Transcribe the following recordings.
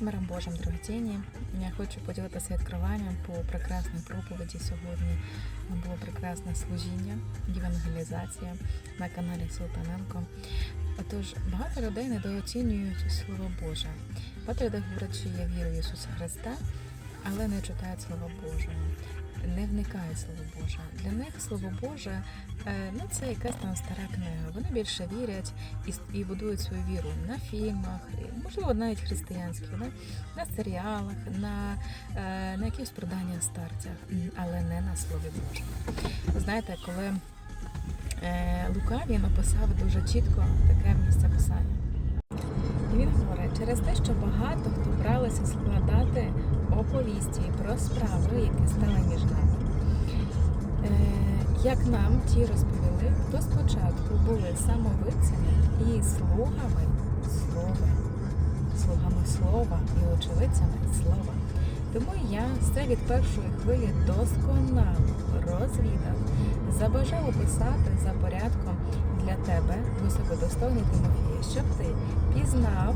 з миром Божим, дорогоцінні. Я хочу поділитися відкриванням по прекрасній проповіді сьогодні. Було прекрасне служіння, євангелізація на каналі Султаненко. Отож, багато людей недооцінюють Слово Боже. Багато людей говорять, що я вірю в Ісуса Христа, але не читають Слово Боже, не вникають Слово Боже. Для них Слово Боже е, ну, це якась там стара книга. Вони більше вірять і, і будують свою віру на фільмах, можливо, навіть християнських, на, на серіалах, на, е, на якихось продання старцях, але не на Слові Божому. Знаєте, коли е, Лука він описав дуже чітко таке місце писання. І він говорить, через те, що багато хто бралися складати оповісті про справи, які стали між нами. Е, як нам ті розповіли, хто спочатку були самовидцями і слугами слова, слугами слова і очевидцями слова. Тому я все від першої хвилі досконало розвідав, забажав описати за порядком для тебе, високодостойний Тимофія, щоб ти пізнав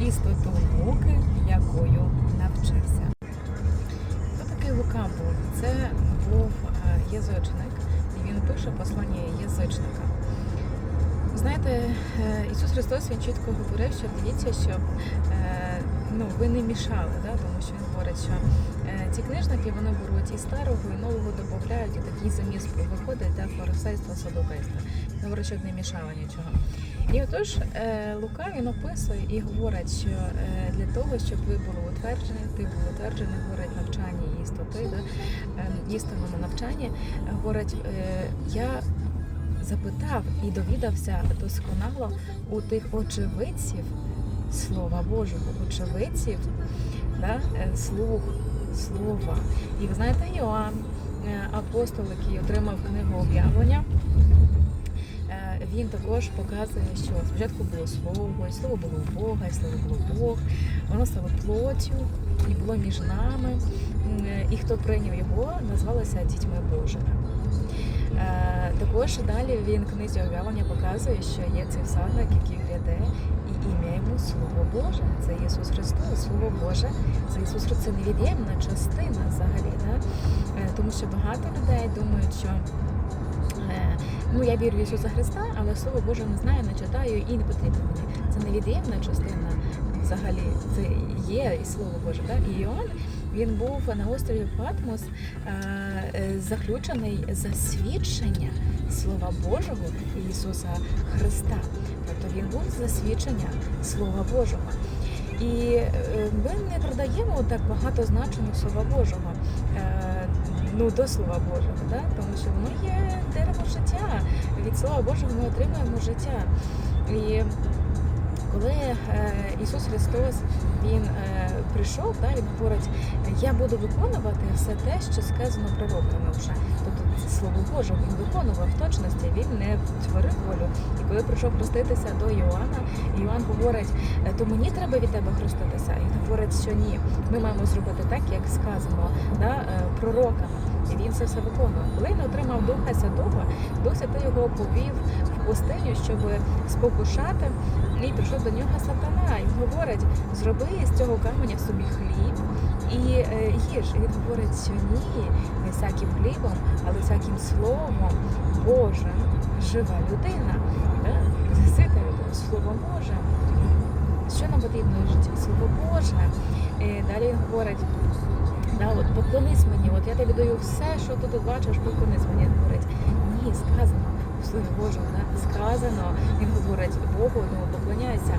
істоту науки, якою навчився. Був? Це був е, язичник, і він пише послання язичника. Знаєте, е, Ісус Христос він чітко говорив, що дивіться, щоб е, ну, ви не мішали, да? тому що він говорить, що ці книжники вони беруть і старого, і нового додають, і такий заміс виходить та фарисейство, садокейство. Говорить, щоб не мішало нічого. І отож е, Лука він описує і говорить, що е, для того, щоб ви були утверджені, ти був утверджений, говорить навчання істоти, да? е, істинному навчанні, говорить, е, я запитав і довідався досконало у тих очевидців Слова Божого, очевидців, да, слух слова. І ви знаєте, Іоанн, е, апостол, який отримав книгу об'явлення, він також показує, що спочатку було слово, і слово було у Бога, і слово було Бог, воно стало плоттю і було між нами. І хто прийняв його, назвалися дітьми Божими. Е, Також далі він книзі об'явлення показує, що є цей всадник, який гряде, і ім'я йому Слово Боже. Це Ісус Христос, Слово Боже. Це Ісус Христос, це невід'ємна частина взагалі. Да? Е, Тому що багато людей думають, що е, ну я вірю в Ісуса Христа, але Слово Боже не знаю, не читаю і не потрібно мені. Це невід'ємна частина взагалі. Це є і Слово Боже. Да? І Іоанн, він був на острові Патмос е, е, заключений за свідчення Слова Божого і Ісуса Христа. Тобто він був за свідчення Слова Божого. І е, ми не продаємо так багато значення Слова Божого. Ну, до Слова Божого, да? тому що воно є дерево життя. Від Слова Божого ми отримуємо життя. І коли е, Ісус Христос Він е, прийшов, да, Він говорить, я буду виконувати все те, що сказано пророками вже. Тобто Слово Боже, він виконував в точності, він не творив волю. І коли прийшов хреститися до Іоанна, Іоанн говорить, «Е, то мені треба від тебе хреститися. І він говорить, що ні, ми маємо зробити так, як сказано да, пророками. І він це все виконував. Коли він отримав Духа Святого, Дух Святий його повів в пустиню, щоб спокушати. І прийшов до нього сатана. І говорить: зроби з цього каменя собі хліб і е, їж. І він говорить, що ні, не всяким хлібом, але всяким словом Божим жива людина. Засита людина, Слово Боже. Що нам потрібно в житті? Слово Боже. І далі він говорить. Да, от поклонись мені, от я тобі даю все, що ти тут бачиш, поклонись мені. Він говорить, ні, сказано в Слові Божому, да? сказано. Він говорить, Богу, ну поклоняйся.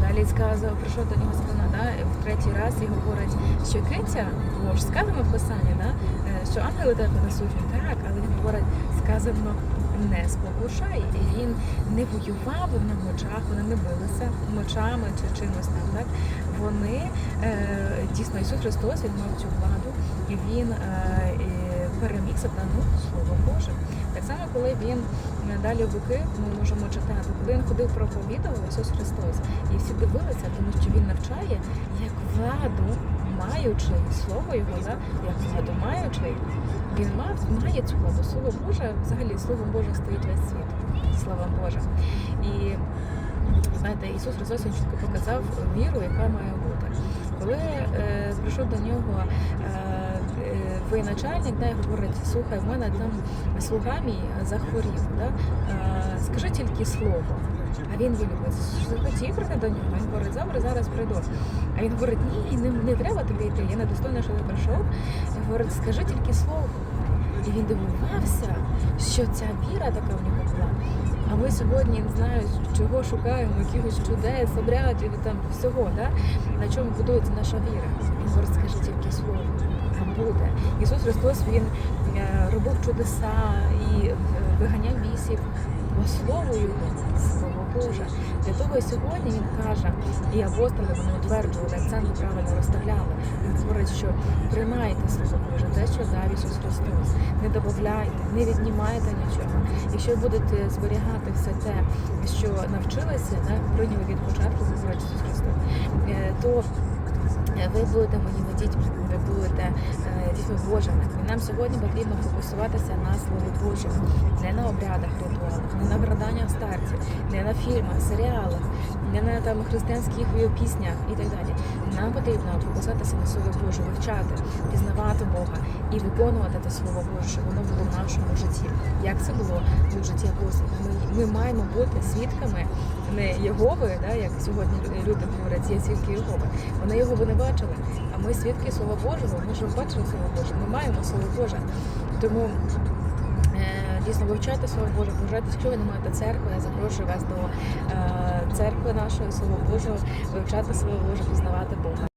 Далі сказав, прийшов до нього сатана, да? в третій раз і говорить, що киця, бо ж сказано в Писанні, да? е, що ангели тебе несуть. Так, але він говорить, сказано не спокушай. І він не воював на мечах, вони не билися мечами чи чимось там. Так? Вони е, дійсно Ісус Христос він мав цю владу, і він е, переміг сатану Слово Боже. Так само, коли він е, далі в Луки, ми можемо читати, коли він ходив проповідував Ісус Христос, і всі дивилися, тому що він навчає, як владу маючи слово його, да? як владу маючи, він мав має цю владу. Слово Боже, взагалі Словом Божим стоїть весь світ. Слава Божа. І знаєте, Ісус Христос показав віру, яка має бути. Коли е, прийшов до нього е, е, воєначальник, да, говорить, слухай, в мене там слуга мій захворів, да? е, скажи тільки слово. А він вилюбить, захотів прийти до нього. Він говорить, добре, зараз прийду. А він говорить, ні, не, не треба тобі йти, я недостойна, що ти прийшов. Він говорить, скажи тільки слово. І він дивувався, що ця віра така в нього була. А ми сьогодні не знаю, чого шукаємо, якихось чудес, обрядів, там всього, да? на чому будується наша віра. Він говорить, скажи тільки слово, а буде. Ісус Христос Він е, робив чудеса і е, виганяв бісів Його, Слово Боже. Для того і сьогодні він каже, і апостоли вони утверджували, акценти правильно розставляли. Він говорить, що приймайте Слово Боже, те, що дав Ісус Христос. Не додавайте, не віднімайте нічого. Якщо будете зберігати все те, що навчилися, прийняли від початку, говорить Ісус Христос, е, то ви будете моїми дітьми, ви будете е, дітьми Божими. І нам сьогодні потрібно фокусуватися на Слові Божому, не на обрядах, ритуалах, не на враданнях старців, не на фільмах, серіалах, не на там християнських піснях і так далі. Нам потрібно фокусуватися на Слові Боже, вивчати, пізнавати Бога і виконувати те Слово Боже, щоб воно було в нашому житті. Як це було у житті апостолів? Ми, ми маємо бути свідками не Єгови, да, як сьогодні люди говорять, є свідки Єгови. Вони його не бачили, а ми свідки Слова Божого. Ми ж бачили Слово Боже, ми маємо Слово Боже. Тому е, дійсно вивчайте Слово Боже, поважайте, що ви не маєте церкви, я запрошую вас до е, церкви нашої Слово Божого, вивчати Слово Боже, пізнавати Бога.